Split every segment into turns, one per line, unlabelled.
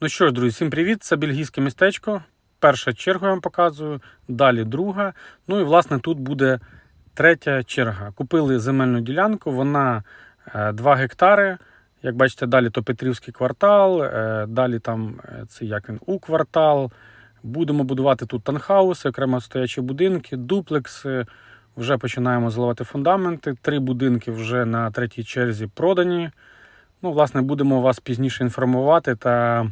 Ну що ж, друзі, всім привіт! Це бельгійське містечко. Перша черга я вам показую, далі друга. Ну і власне тут буде третя черга. Купили земельну ділянку, вона е, 2 гектари. Як бачите, далі то Петрівський квартал, е, далі там е, це як він, У квартал. Будемо будувати тут танхауси, окремо стоячі будинки, дуплекси. Вже починаємо заливати фундаменти. Три будинки вже на третій черзі продані. Ну, власне, будемо вас пізніше інформувати та е,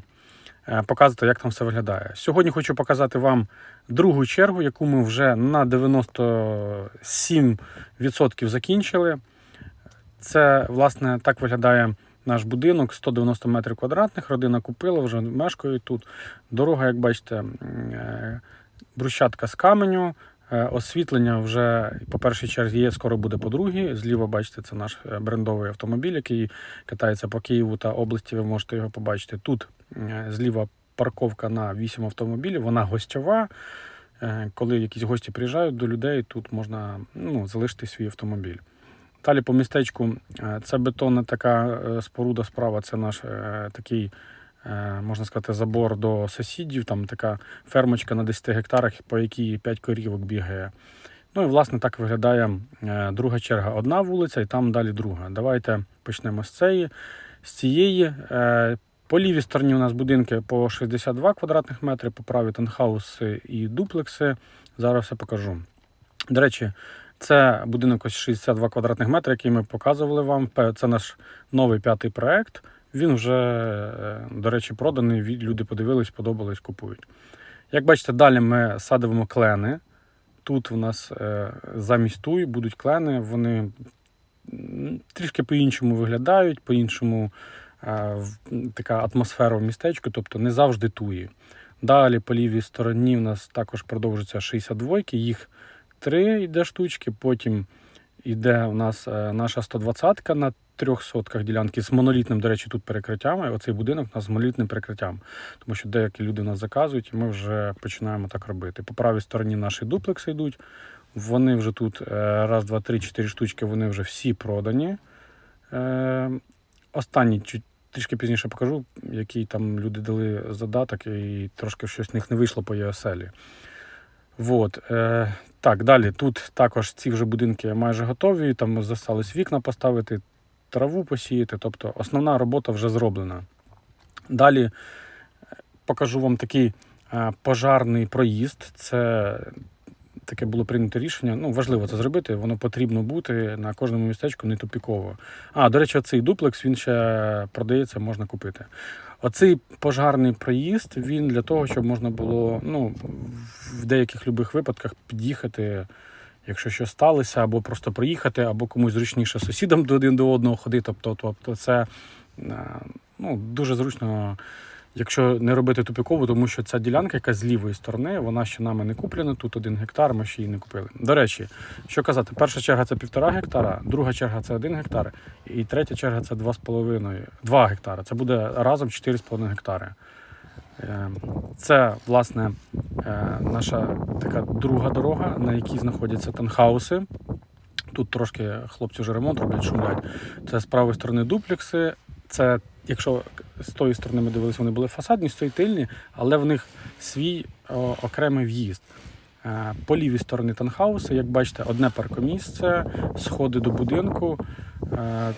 показувати, як там все виглядає. Сьогодні хочу показати вам другу чергу, яку ми вже на 97% закінчили. Це, власне, так виглядає наш будинок 190 метрів квадратних. Родина купила, вже мешкають тут. Дорога, як бачите, е, брусчатка з каменю. Е, Освітлення вже по першій черзі є, скоро буде по другій. Зліва, бачите, це наш е, брендовий автомобіль, який катається по Києву та області. Ви можете його побачити. Тут е, зліва парковка на 8 автомобілів, вона гостьова. Коли якісь гості приїжджають до людей, тут можна ну, залишити свій автомобіль. Далі по містечку це бетонна така споруда справа, це наш такий, можна сказати, забор до сусідів. Там така фермочка на 10 гектарах, по якій 5 корівок бігає. Ну і власне так виглядає е, друга черга. Одна вулиця, і там далі друга. Давайте почнемо з цієї. З цієї е, по лівій стороні у нас будинки по 62 квадратних метри, по правій танхауси і дуплекси. Зараз все покажу. До речі, це будинок ось 62 квадратних метри, який ми показували вам. Це наш новий п'ятий проект. Він вже, е, до речі, проданий. Люди подивились, подобались, купують. Як бачите, далі ми садимо клени. Тут у нас е, замість туй будуть клени. Вони трішки по-іншому виглядають, по-іншому е, така атмосфера в містечку, тобто не завжди туї. Далі по лівій стороні у нас також продовжуються 62 їх три йде штучки, потім йде у нас е, наша 120-ка на трьох сотках ділянки з монолітним, до речі, тут перекриттям. І Оцей будинок у нас з монолітним перекриттям. Тому що деякі люди нас заказують, і ми вже починаємо так робити. По правій стороні наші дуплекси йдуть. Вони вже тут е, раз, два, три, чотири штучки, вони вже всі продані. Е, Останні трішки пізніше покажу, який там люди дали задаток, і трошки щось в них не вийшло по ЄСЛі. Вот. Е, так, далі. Тут також ці вже будинки майже готові. Там залишилось вікна поставити, траву посіяти. Тобто основна робота вже зроблена. Далі е, покажу вам такий е, пожарний проїзд. Це таке було прийнято рішення. Ну, важливо це зробити, воно потрібно бути на кожному містечку не тупіково. А, до речі, цей дуплекс він ще продається, можна купити. Оцей пожарний проїзд він для того, щоб можна було ну, в деяких любих випадках під'їхати, якщо щось сталося, або просто приїхати, або комусь зручніше сусідам до один до одного ходити. Тобто, тобто це е, ну, дуже зручно, якщо не робити тупікову, тому що ця ділянка, яка з лівої сторони, вона ще нами не куплена. Тут один гектар, ми ще її не купили. До речі, що казати, перша черга це півтора гектара, друга черга це один гектар, і третя черга це два з половиною, два гектари. Це буде разом 4,5 гектари. Е, Це, власне, е, наша така друга дорога, на якій знаходяться танхауси. Тут трошки хлопці вже ремонт роблять, шумлять. Це з правої сторони дуплекси. Це, якщо з тої сторони ми дивилися, вони були фасадні, з тої тильні, але в них свій о, окремий в'їзд. Е, По лівій стороні танхауси, як бачите, одне паркомісце, сходи до будинку. Е,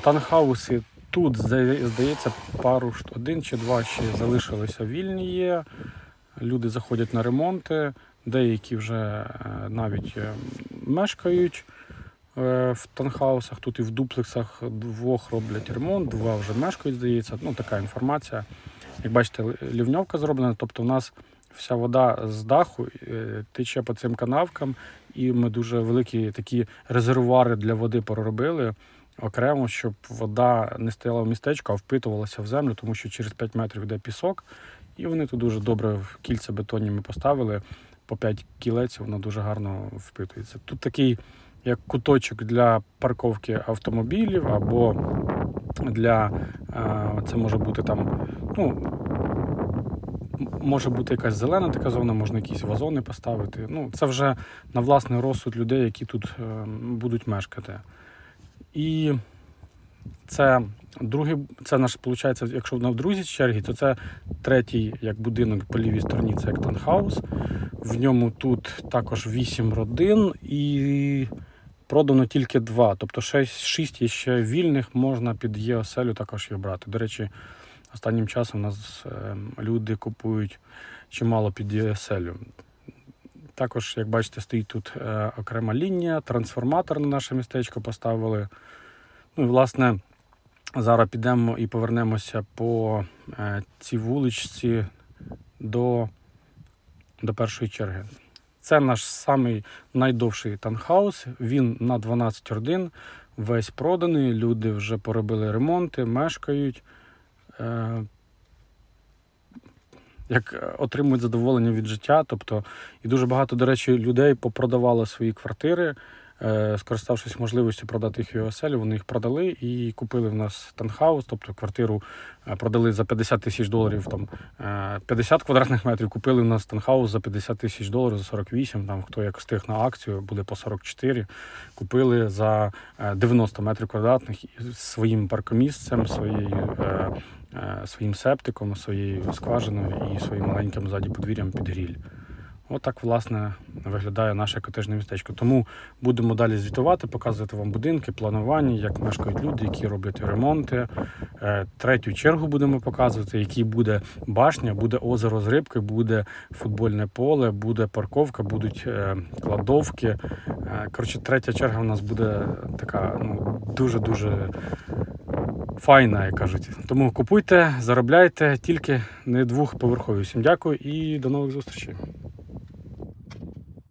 Танхауси тут, здається, пару один чи два ще залишилися вільні є. Люди заходять на ремонти, деякі вже е, навіть мешкають в танхаусах, тут і в дуплексах двох роблять ремонт, два вже мешкають, здається. Ну, така інформація. Як бачите, лівньовка зроблена, тобто в нас вся вода з даху е, тече по цим канавкам, і ми дуже великі такі резервуари для води проробили окремо, щоб вода не стояла в містечку, а впитувалася в землю, тому що через 5 метрів йде пісок, і вони тут дуже добре в кільця бетонні ми поставили. По 5 кілець воно дуже гарно впитується. Тут такий як куточок для парковки автомобілів або для е, це може бути там, ну може бути якась зелена така зона, можна якісь вазони поставити. Ну, це вже на власний розсуд людей, які тут е, будуть мешкати. І це Другий, це наш, виходить, якщо на в другій черзі, то це третій як будинок по лівій стороні, це як таунхаус. В ньому тут також 8 родин і продано тільки два. Тобто 6, 6 є ще вільних, можна під є також їх брати. До речі, останнім часом у нас е, люди купують чимало під є оселю. Також, як бачите, стоїть тут е, окрема лінія, трансформатор на наше містечко поставили. Ну і власне. Зараз підемо і повернемося по е, цій вуличці до, до першої черги. Це наш самий найдовший танхаус. Він на 12 родин, весь проданий. Люди вже поробили ремонти, мешкають. Е, як отримують задоволення від життя. Тобто, і дуже багато, до речі, людей попродавало свої квартири, скориставшись можливістю продати їх в вони їх продали і купили в нас танхаус, тобто квартиру е, продали за 50 тисяч доларів, там е, 50 квадратних метрів, купили в нас танхаус за 50 тисяч доларів, за 48, там хто як встиг на акцію, буде по 44, купили за е, 90 метрів квадратних своїм паркомісцем, своєю. е, е, Своїм септиком, своєю скважиною і своїм маленьким ззаді подвір'ям під гріль. Отак, власне, виглядає наше котежне містечко. Тому будемо далі звітувати, показувати вам будинки, планування, як мешкають люди, які роблять ремонти. Е, Третю чергу будемо показувати, який буде башня, буде озеро з рибкою, буде футбольне поле, буде парковка, будуть е, кладовки. Е, Коротше, третя черга у нас буде така ну, дуже-дуже файна, як кажуть. Тому купуйте, заробляйте, тільки не двохповерхові. Всім дякую і до нових зустрічей.